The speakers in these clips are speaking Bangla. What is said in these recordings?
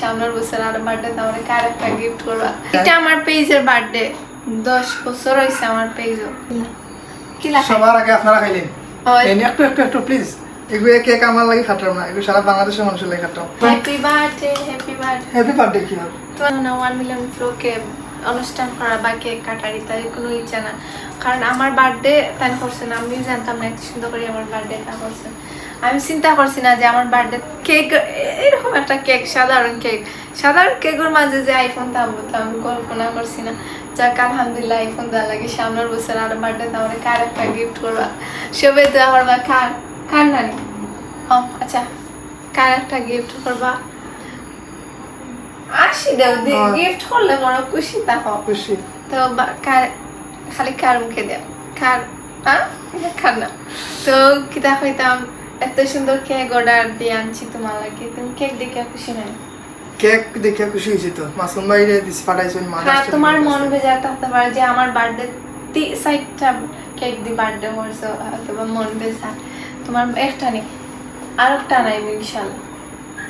সামনের বছর আর বার্থডে আমার কার একটা গিফট করবা। এটা আমার পেজের বার্থডে দশ বছর হয়েছে আমার পেজও কি লাগে সবার আগে আপনারা খাইলেন। এনে একটু একটু একটু প্লিজ এগুলো কেক আমার লাগে খাটাম না। এগুলো সারা বাংলাদেশের মানুষের লাগে Khatam. Happy birthday happy birthday happy birthday কি হবে? তোমার না ওয়ান মিলিয়ন ফ্লোকে অনুষ্ঠান করা বা কেক কাটার তাই কোনো ইচ্ছা না। কারণ আমার বার্থডে তাই করছে না আমি জানতাম না এত সুন্দর করে আমার বার্থডে তা করছে। আমি চিন্তা করছি না যে আমার বার্থডে কেক, এরকম একটা কেক, সাধারণ কেক। সাধারণ কেকের মাঝে যে আইফোন থাকব তো আমি কল্পনা করছি না। যাক, আলহামদুলিল্লাহ আইফোন দেওয়া লাগে, সামনের বছর আর বার্থডে তো আমার কার একটা গিফট করবা? সবে দেওয়া করবা, কার কার নানি? ও আচ্ছা কার একটা গিফট করবা? আসি দেও হ্যাঁ। গিফট করলে বড় খুশি থাকো খুশি। তো কার খালি কার মুখে দেও কার হ্যাঁ? কার না? তো কিতা হইতাম এত সুন্দর কেক অর্ডার দিয়ে আনছি তোমার লাগে তুমি কেক দেখে খুশি নাই? কেক দেখে খুশি হয়েছি তো। মাসুম ভাইরে দিস পাঠাইছেন হ্যাঁ তোমার মন ভেজা থাকতে পারে যে আমার বার্থডে সাইডটা কেক দি বার্থডে করছ অথবা মন ভেজা। তোমার একটা নেই আর একটা নাই বিশাল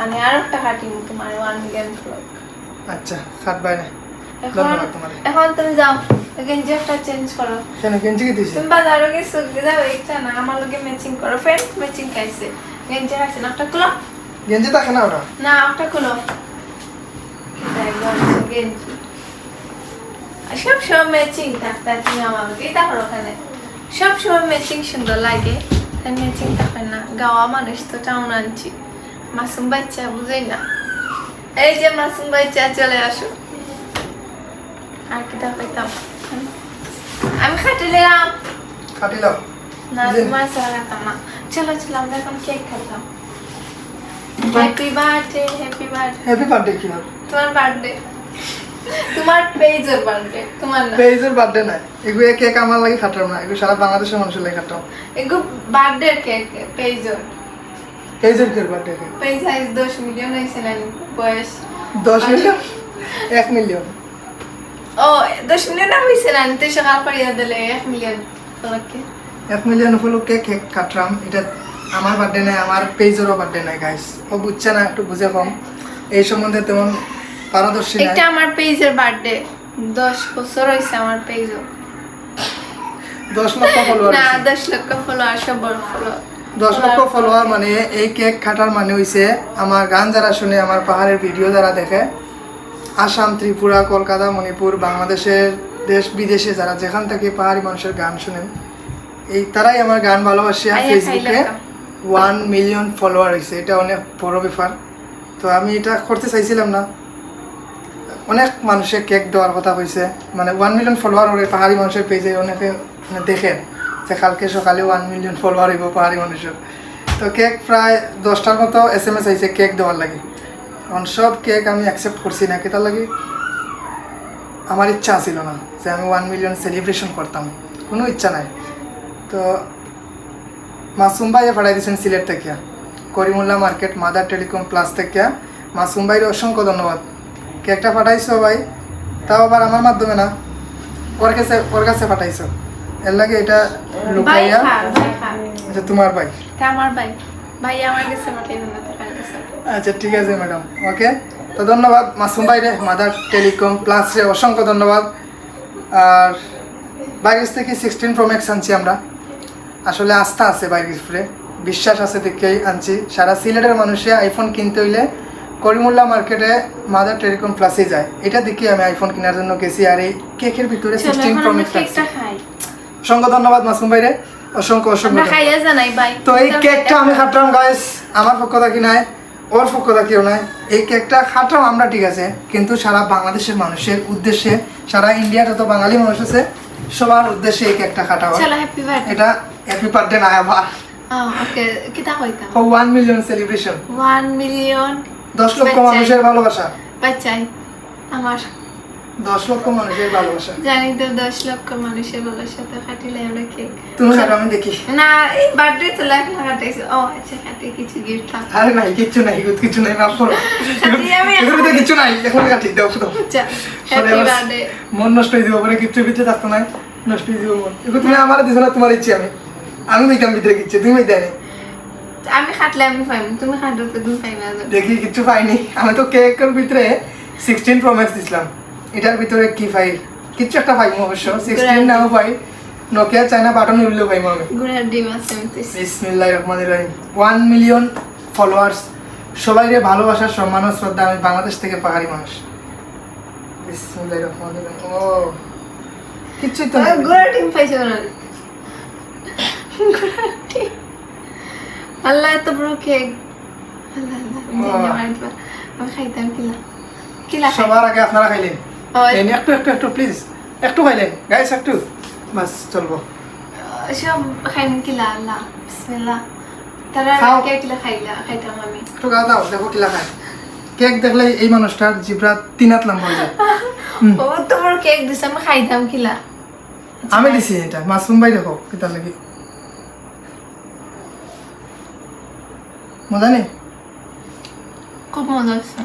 আমি আর একটা কাটিম তোমার ওয়ান মিলিয়ন ফ্লোক আচ্ছা খাটবাই না এখন তুমি যাও গেঞ্জি একটা চেঞ্জ করো। কেন গেঞ্জি কি তুমি গেছো যাও একটা না আমার লগে ম্যাচিং করো। ফ্রেন্ড ম্যাচিং খাইছে। গেঞ্জি আছে না একটা খুলো। গেঞ্জি থাকে না ওরা না একটা খুলো। গেঞ্জি। সব সব ম্যাচিং থাকতে তুমি আমার লগে এটা করো ওখানে। সব সময় ম্যাচিং সুন্দর লাগে। তাই ম্যাচিং থাকে না। গাওয়া মানুষ তো টাউন আনছি। মাসুম বাচ্চা বুঝেই না। এই যে মাসুম বাচ্চা চলে আসো। আর কি দেখাইতাম আমি খাটিলাম খাটিলাম না। তোমার সারাতাম না। চলো চলো আমরা এখন কেক খাইতাম happy birthday happy birthday happy birthday কি হবে তোমার বার্থডে তোমার পেজের বার্থডে তোমার না। পেজের বার্থডে নাই। এগুলো কেক আমার লাগে খাটাম না। এগুলো সারা বাংলাদেশের মানুষের লাগে খাটাম এগো বার্থডে কেক পেজের পেজের cake birthday cake page size দশ মিলিয়ন হয়েছে না বয়স দশ মিলিয়ন এক মিলিয়ন ও দশ মিলিয়ন হয়েছে না তো সকাল পাড়িয়া দিলে এক মিলিয়ন তোমাকে এক মিলিয়ন উপলক্ষে কেক কাটলাম। এটা আমার বার্থডে নাই আমার পেজেরও বার্থডে নাই গাইস ও বুঝছে না একটু বুঝে কম। এই সম্বন্ধে তেমন পারদর্শী নাই। এটা আমার পেজের বার্থডে দশ বছর হয়েছে আমার পেজও। দশ লক্ষ ফলোয়ার না দশ লক্ষ ফলোয়ার সব বড় ফলোয়ার দশ লক্ষ ফলোয়ার মানে এই কেক কাটার মানে হইছে আমার গান যারা শুনে আমার পাহাড়ের ভিডিও যারা দেখে আসাম ত্রিপুরা কলকাতা মণিপুর বাংলাদেশের দেশ বিদেশে যারা যেখান থেকে পাহাড়ি মানুষের গান শুনেন এই তারাই আমার গান ভালোবাসে আর ফেসবুকে ওয়ান মিলিয়ন ফলোয়ার হয়েছে এটা অনেক বড় ব্যাপার। তো আমি এটা করতে চাইছিলাম না। অনেক মানুষে কেক দেওয়ার কথা কইছে মানে ওয়ান মিলিয়ন ফলোয়ার ওরে পাহাড়ি মানুষের পেজে অনেকে মানে দেখেন যে কালকে সকালে ওয়ান মিলিয়ন ফলোয়ার হইব, পাহাড়ি মানুষের। তো কেক প্রায় দশটার মতো এস এম এস আইছে কেক দেওয়ার লাগে। কারণ সব কেক আমি অ্যাকসেপ্ট করছি না কেতার লাগে? আমার ইচ্ছা ছিল না যে আমি ওয়ান মিলিয়ন সেলিব্রেশন করতাম। কোনো ইচ্ছা নাই। তো মাসুম ভাইয়ে পাঠাই দিয়েছেন সিলেট থেকে। Karimulla market, mother telecom plus থেকে। মাসুম ভাইয়ের অসংখ্য ধন্যবাদ। কেকটা পাঠাইছো ভাই, তাও আবার আমার মাধ্যমে না? ওর কাছে ওর কাছে পাঠাইছো। এর লাগে এটা লুকাইয়া। আচ্ছা তোমার ভাই আমার ভাই আমার কাছে আচ্ছা ঠিক আছে ম্যাডাম। ওকে? তো ধন্যবাদ মাসুম ভাই রে মাদার টেলিকম প্লাস রে অসংখ্য ধন্যবাদ। আর বাইরের থেকে সিক্সটিন প্রো ম্যাক্স আনছি আমরা। আসলে আস্থা আছে বাইরের উপরে। বিশ্বাস আছে দেখেই আনছি। সারা সিলেটের মানুষে আইফোন কিনতে হইলে করিমুল্লা মার্কেটে মাদার টেলিকম প্লাসে যায়। এটা দেখে আমি আইফোন কেনার জন্য গেছি। আর এই কেকের ভিতরে সিক্সটিন প্রো ম্যাক্স অসংখ্য ধন্যবাদ মাসুম ভাই রে অসংখ্য অসংখ্য তো এই কেকটা আমি খাটলাম গাইস আমার পক্ষ থাকি নাই ওর পক্ষ থাকিও নাই। এই কেকটা খাটলাম আমরা ঠিক আছে? কিন্তু সারা বাংলাদেশের মানুষের উদ্দেশ্যে সারা ইন্ডিয়ার যত বাঙালি মানুষ আছে সবার উদ্দেশ্যে এই কেকটা খাটা চলো হ্যাপি বার্থডে এটা হ্যাপি বার্থডে না আবার। ওকে কিতা মিলিয়ন সেলিব্রেশন মিলিয়ন লক্ষ মানুষের ভালোবাসা। বাচ্চাই। আমার দশ লক্ষ মানুষের ভালোবাসা। জানি তো দশ লক্ষ মানুষের বলার সাথে খাটিলে আমরা কেক তুমি খাটো আমি দেখি। না এই বার্থডে তো লাখ না কাটাইছো। ও আচ্ছা কাটে কিছু গিফট থাক আরে নাই কিচ্ছু নাই কিচ্ছু নাই মাফ করো। খাটি এগুলো তো কিচ্ছু নাই এখন কাটি দাও দাও। আচ্ছা মন নষ্ট হয়ে যাব পরে কিচ্ছু ভিতরে থাকতো না নষ্ট হয়ে যাব মন। এগুলো তুমি আমার দিছো না তোমার ইচ্ছে আমি। আমি দিতাম ভিতরে কিচ্ছে তুমি দেয় আমি খাটলে আমি পাইম তুমি খাটলে তো তুমি পাইবে দেখি কিছু পাইনি। আমি তো কেকের ভিতরে সিক্সটিন প্রো ম্যাক্স দিছিলাম। এটার ভিতরে কি পাই কিচ্ছু একটা পাইমু অবশ্য সিক্সটিন নাও পাই নোকিয়া চায়না বাটন উঠলেও পাইমু আমি বিসমিল্লাহ রহমান রহিম। ওয়ান মিলিয়ন ফলোয়ার্স সবাই ভালোবাসার সম্মান ও শ্রদ্ধা। আমি বাংলাদেশ থেকে পাহাড়ি মানুষ। বিসমিল্লাহ রহমান রহিম। ও কিচ্ছুই তো নাই। গুড়ার ডিম পাইছো না? আল্লাহ এত বড় কেক। আল্লাহ আল্লাহ আমি খাইতাম কিলা। কিলা সবার আগে আপনারা খাইলেন। একটু একটু একটু প্লিজ একটু খাইলেন গাইস একটু বাস চলবো। সব খাইম কিলা আল্লাহ। বিসমিল্লাহ। তারা খাও। কিলা খাইলা খাইতাম আমি। একটু গা দাও দেখো কিলা খায়। কেক দেখলে এই মানুষটার জিব্রা তিন হাত লম্বা হয়ে যায়। হুম। ও তো কেক দিছে আমি খাইতাম কিলা। আমি দিছি এটা মাশরুম দেখো কিতা লাগি। মজা নেই? খুব মজা হচ্ছে